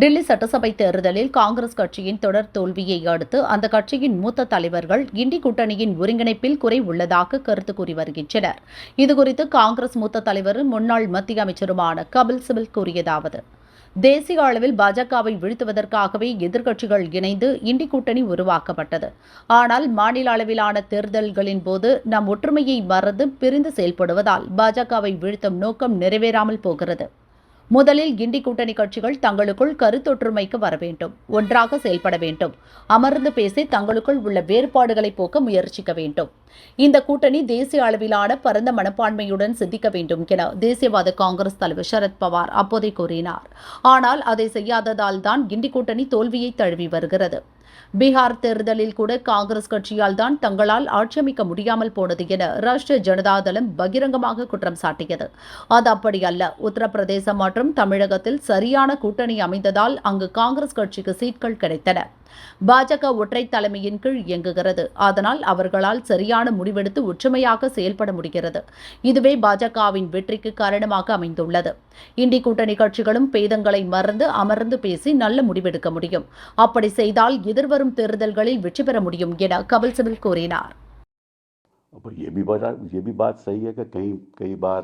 டெல்லி சட்டசபை தேர்தலில் காங்கிரஸ் கட்சியின் தொடர் தோல்வியை அடுத்து அந்த கட்சியின் மூத்த தலைவர்கள் இண்டி கூட்டணியின் ஒருங்கிணைப்பில் குறை உள்ளதாக கருத்து கூறி வருகின்றனர். இதுகுறித்து காங்கிரஸ் மூத்த தலைவரும் முன்னாள் மத்திய அமைச்சருமான கபில் சிபில் கூறியதாவது தேசிய அளவில் பாஜகவை வீழ்த்துவதற்காகவே எதிர்க்கட்சிகள் இணைந்து இண்டி கூட்டணி உருவாக்கப்பட்டது. ஆனால் மாநில அளவிலான தேர்தல்களின் போது நம் ஒற்றுமையை மறந்து பிரிந்து செயல்படுவதால் பாஜகவை வீழ்த்தும் நோக்கம் நிறைவேறாமல் போகிறது. முதலில் கிண்டி கூட்டணி கட்சிகள் தங்களுக்குள் கருத்தொற்றுமைக்கு வர வேண்டும் ஒன்றாக செயல்பட வேண்டும். அமர்ந்து பேசி தங்களுக்குள் உள்ள வேறுபாடுகளை போக்க முயற்சிக்க வேண்டும். இந்த கூட்டணி தேசிய அளவிலான பரந்த மனப்பான்மையுடன் சிந்திக்க வேண்டும் என தேசியவாத காங்கிரஸ் தலைவர் சரத்பவார் அப்போதே கூறினார். ஆனால் அதை செய்யாததால் தான் கிண்டி கூட்டணி தோல்வியை தழுவி வருகிறது. பீகார் தேர்தலில் கூட காங்கிரஸ் கட்சியால் தான் தங்களால் ஆட்சியமைக்க முடியாமல் போனது என ராஷ்டிரிய ஜனதாதளம் பகிரங்கமாக குற்றம் சாட்டியது. அது அப்படி அல்ல. உத்தரப்பிரதேசம் மற்றும் தமிழகத்தில் சரியான கூட்டணி அமைந்ததால் அங்கு காங்கிரஸ் கட்சிக்கு சீட்கள் கிடைத்தன. பாஜக ஒற்றை தலைமையின் கீழ் இயங்குகிறது. அதனால் அவர்களால் சரியான முடிவெடுத்து ஒற்றுமையாக செயல்பட முடிகிறது. இதுவே பாஜகவின் வெற்றிக்கு காரணமாக அமைந்துள்ளது. இந்தி கூட்டணி கட்சிகளும் பேதங்களை மறந்து அமர்ந்து பேசி நல்ல முடிவெடுக்க முடியும். அப்படி செய்தால் இது எதிர்வரும் தேர்தல்களில் வெற்றி பெற முடியும் என கபில் சிபில் கூறினார் पर ये भी बात ये भी बात सही है कि कई कई बार